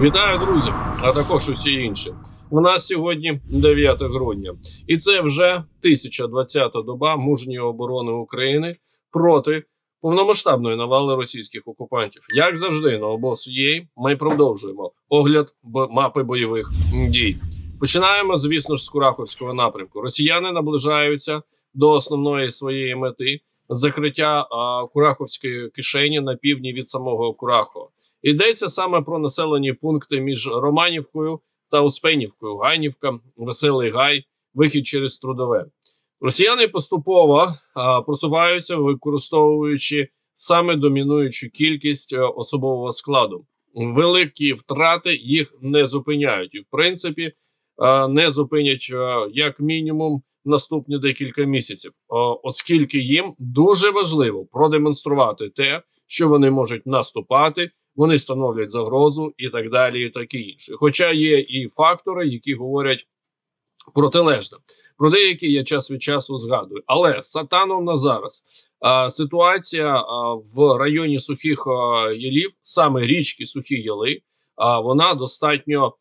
Вітаю, друзі, а також усі інші. У нас сьогодні 9 грудня, і це вже 1020-та доба мужньої оборони України проти повномасштабної навали російських окупантів. Як завжди, на обоз ЄЙ ми продовжуємо огляд мапи бойових дій. Починаємо, звісно ж, з Кураховського напрямку. Росіяни наближаються до основної своєї мети закриття а, Кураховської кишені на півдні від самого Курахова. Йдеться саме про населені пункти між Романівкою та Успенівкою, Ганівка, Веселий Гай, вихід через Трудове. Росіяни поступово а, просуваються, використовуючи саме домінуючу кількість е, особового складу. Великі втрати їх не зупиняють, і в принципі е, не зупинять е, як мінімум наступні декілька місяців, Е, оскільки їм дуже важливо продемонструвати те, що вони можуть наступати, вони становлять загрозу і так далі, і таке інше. Хоча є і фактори, які говорять протилежне. Про деякі я час від часу згадую. Але сатаном на зараз а, ситуація а, в районі сухих а, ялів, саме річки Сухі Яли, а, вона достатньо,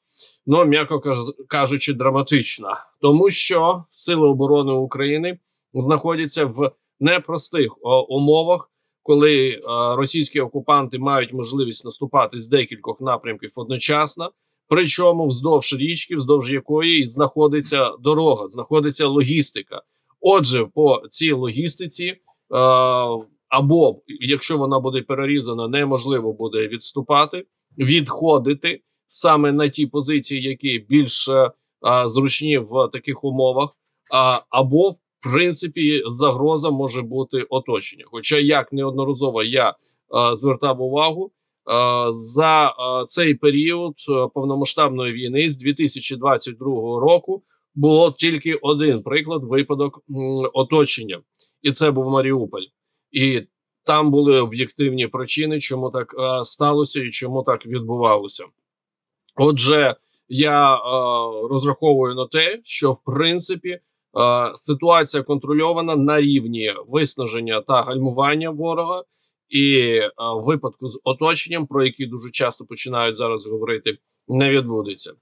ну м'яко каж- кажучи, драматична, тому що сили оборони України знаходяться в непростих а, умовах коли е, російські окупанти мають можливість наступати з декількох напрямків одночасно, причому вздовж річки, вздовж якої знаходиться дорога, знаходиться логістика. Отже, по цій логістиці, е, або якщо вона буде перерізана, неможливо буде відступати, відходити саме на ті позиції, які більш е, зручні в таких умовах, а, або в принципі загроза може бути оточення. Хоча як неодноразово я е, звертав увагу е, за цей період повномасштабної війни з 2022 року було тільки один приклад випадок оточення, і це був Маріуполь. І там були об'єктивні причини, чому так сталося і чому так відбувалося. Отже, я е, розраховую на те, що в принципі е, ситуація контрольована на рівні виснаження та гальмування ворога, і е, випадку з оточенням, про які дуже часто починають зараз говорити, не відбудеться.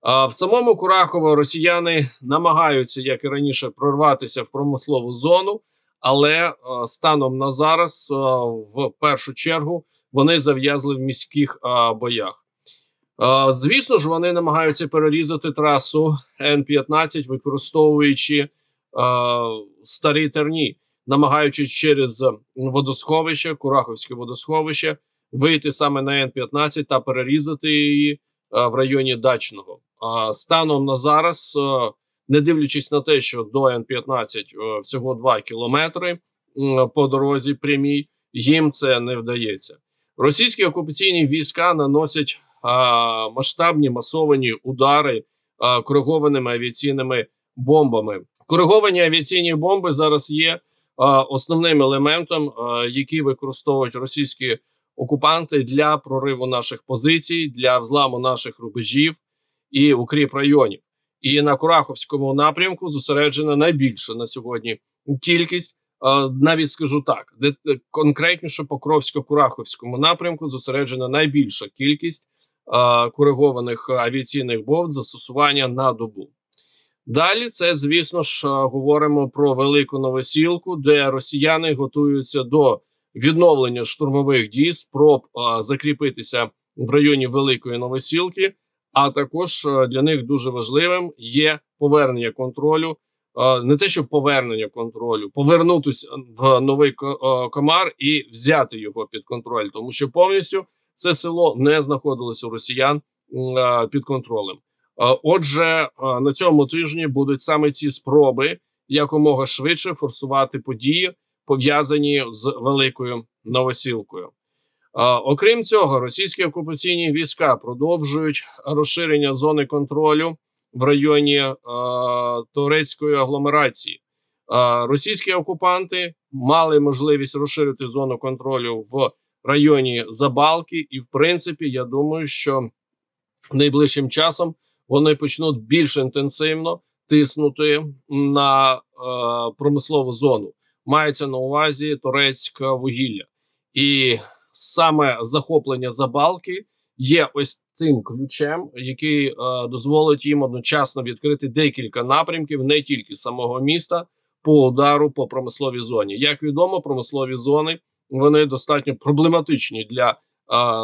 А в самому Курахово росіяни намагаються, як і раніше, прорватися в промислову зону, але е, станом на зараз, е, в першу чергу, вони зав'язли в міських е, боях. Звісно ж, вони намагаються перерізати трасу Н-15, використовуючи старі терні, намагаючись через водосховище, Кураховське водосховище, вийти саме на Н-15 та перерізати її в районі Дачного. Станом на зараз, не дивлячись на те, що до Н-15 е, всього 2 кілометри по дорозі прямій, їм це не вдається. Російські окупаційні війська наносять масштабні масовані удари коригованими авіаційними бомбами. Кориговані авіаційні бомби зараз є основним елементом, який використовують російські окупанти для прориву наших позицій, для взламу наших рубежів і укріп районів. І на Кураховському напрямку зосереджена найбільша на сьогодні кількість. Навіть скажу так, де де конкретніше по Кровсько-Кураховському напрямку зосереджена найбільша кількість коригованих авіаційних бомб застосування на добу. Далі це, звісно ж, говоримо про велику новосілку, де росіяни готуються до відновлення штурмових дій, спроб закріпитися в районі Великої Новосілки. А також для них дуже важливим є повернення контролю. Не те, що повернення контролю, повернутися в новий комар і взяти його під контроль, тому що повністю це село не знаходилось у росіян під контролем. Отже, на цьому тижні будуть саме ці спроби якомога швидше форсувати події, пов'язані з великою новосілкою. Окрім цього, російські окупаційні війська продовжують розширення зони контролю в районі е, турецької агломерації. Е, російські окупанти мали можливість розширити зону контролю в районі Забалки, і в принципі, я думаю, що найближчим часом вони почнуть більш інтенсивно тиснути на е, промислову зону. Мається на увазі турецьке вугілля, і саме захоплення Забалки є ось цим ключем, який е, дозволить їм одночасно відкрити декілька напрямків, не тільки самого міста, по удару по промисловій зоні. Як відомо, промислові зони вони достатньо проблематичні для е,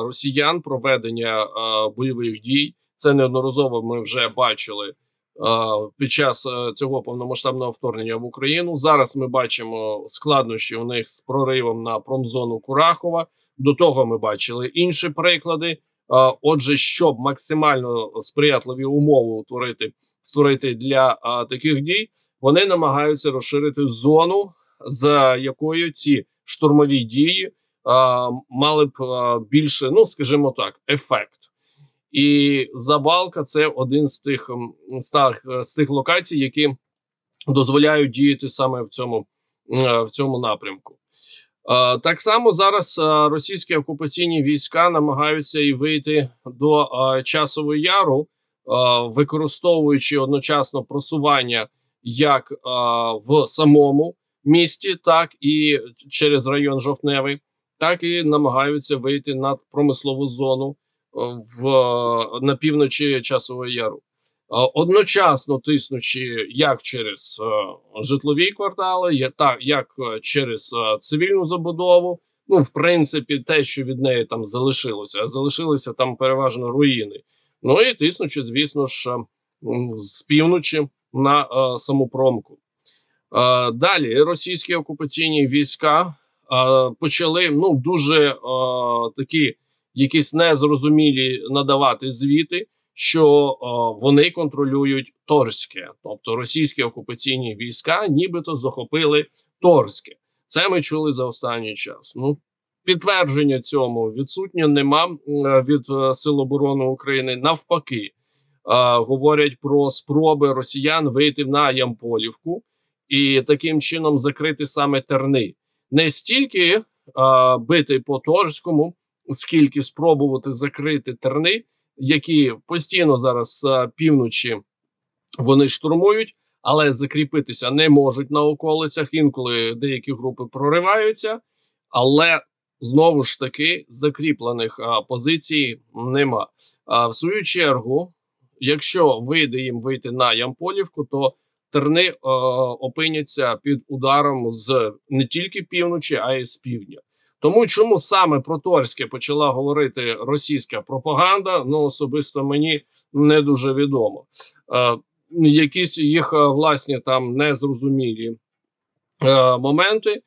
росіян проведення е, бойових дій. Це неодноразово ми вже бачили е, під час е, цього повномасштабного вторгнення в Україну. Зараз ми бачимо складнощі у них з проривом на промзону Курахова. До того ми бачили інші приклади. Е, Отже, щоб максимально сприятливі умови утворити створити для е, таких дій, вони намагаються розширити зону, за якою ці штурмові дії мали б більше, ну скажімо так, ефект. І Забалка це один з тих з тих, локацій, які дозволяють діяти саме в цьому, в цьому напрямку. Так само зараз російські окупаційні війська намагаються і вийти до часового яру, використовуючи одночасно просування як в самому місті, так і через район Жовтневий, так і намагаються вийти на промислову зону е, в на півночі часового яру. Е, Одночасно тиснучи як через е, житлові квартали, так як через цивільну забудову. Ну, в принципі, те, що від неї там залишилося, а залишилися там переважно руїни. Ну і тиснучи, звісно ж, з півночі на саму промку. Е, далі російські окупаційні війська е, почали ну дуже е, такі якісь незрозумілі надавати звіти, що вони контролюють Торське, тобто російські окупаційні війська, нібито захопили Торське. Це ми чули за останній час. Ну підтвердження цьому відсутнє нема від Сил оборони України. Навпаки, говорять про спроби росіян вийти на Ямполівку і таким чином закрити саме терни. Не стільки е, бити по Торському, скільки спробувати закрити терни, які постійно зараз з півночі вони штурмують, але закріпитися не можуть на околицях. Інколи деякі групи прориваються, але знову ж таки закріплених а, позицій нема. А в свою чергу, якщо вийде їм вийти на Ямполівку, то терни е, опиняться під ударом з не тільки півночі, а й з півдня. Тому чому саме про Торське почала говорити російська пропаганда, ну особисто мені не дуже відомо. Е, якісь їх е, власні там незрозумілі е, моменти, е,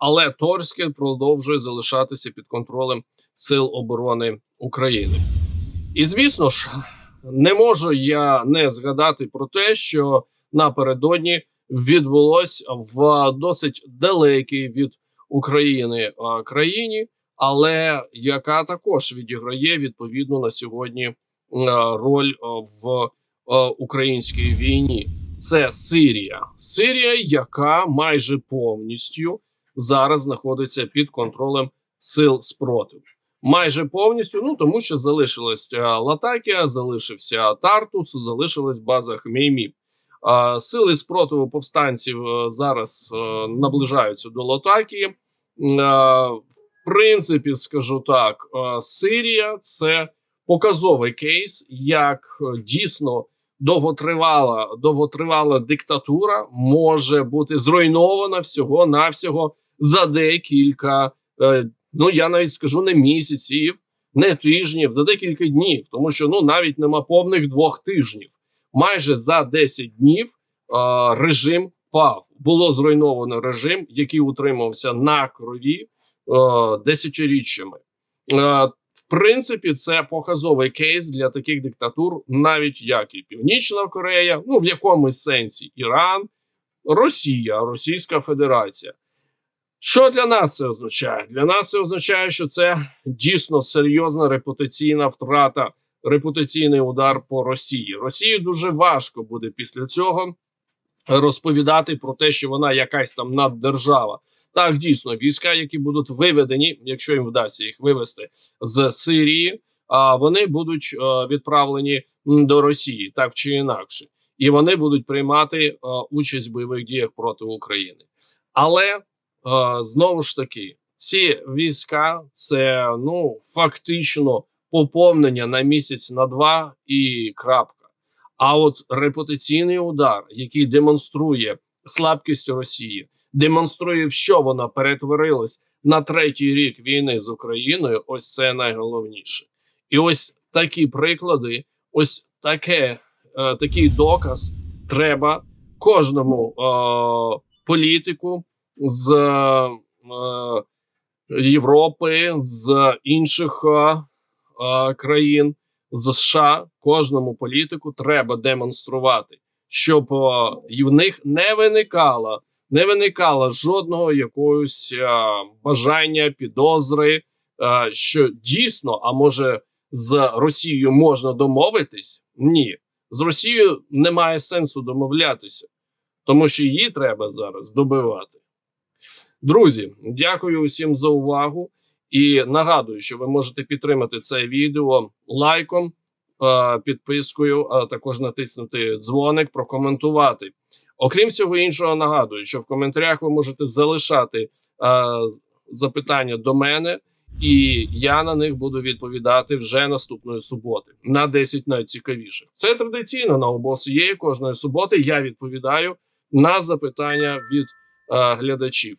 але Торське продовжує залишатися під контролем Сил оборони України. І звісно ж, не можу я не згадати про те, що напередодні відбулось в досить далекій від України е, країні, але яка також відіграє відповідно на сьогодні е, роль е, в українській війні. Це Сирія, Сирія, яка майже повністю зараз знаходиться під контролем сил спротиву. Майже повністю, ну тому що залишилась Латакія, залишився Тартус, залишилась база Хмеймі. Сили спротиву повстанців е, зараз е, наближаються до Латакії. Е, В принципі, скажу так, Сирія це показовий кейс, як дійсно довготривала, довготривала диктатура може бути зруйнована всього навсього за декілька, ну я навіть скажу не місяців, не тижнів, за декілька днів, тому що ну навіть нема повних двох тижнів. Майже за 10 днів е, режим пав. Було зруйновано режим, який утримувався на крові е, десятиріччями. Е, в принципі, це показовий кейс для таких диктатур, навіть як і Північна Корея, ну в якомусь сенсі Іран, Росія, Російська Федерація. Що для нас це означає? Для нас це означає, що це дійсно серйозна репутаційна втрата, репутаційний удар по Росії. Росії дуже важко буде після цього розповідати про те, що вона якась там наддержава. Так, дійсно, війська, які будуть виведені, якщо їм вдасться їх вивести з Сирії, а вони будуть е, відправлені до Росії, так чи інакше, і вони будуть приймати е, участь в бойових діях проти України. Але е, знову ж таки, ці війська це ну фактично поповнення на місяць на два і крапка. А от репутаційний удар, який демонструє слабкість Росії, демонструє, в що вона перетворилась на третій рік війни з Україною. Ось це найголовніше. І ось такі приклади, ось таке, е, такий доказ треба кожному е, політику з е, Європи, з інших е, країн, з США, кожному політику треба демонструвати, щоб е, в них не виникало, не виникало жодного якогось е, бажання, підозри, е, що дійсно, а може з Росією можна домовитись? Ні, з Росією немає сенсу домовлятися, тому що її треба зараз добивати. Друзі, дякую усім за увагу і нагадую, що ви можете підтримати це відео лайком, е, підпискою, а також натиснути дзвоник, прокоментувати. Окрім всього іншого, нагадую, що в коментарях ви можете залишати е, запитання до мене, і я на них буду відповідати вже наступної суботи на 10 найцікавіших. Це традиційно на обосієї кожної суботи. Я відповідаю на запитання від е, глядачів.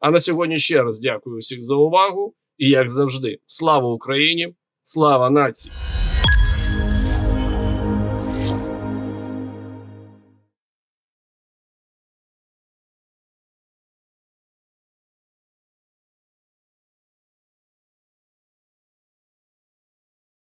А на сьогодні ще раз дякую всіх за увагу. І як завжди, слава Україні, слава нації!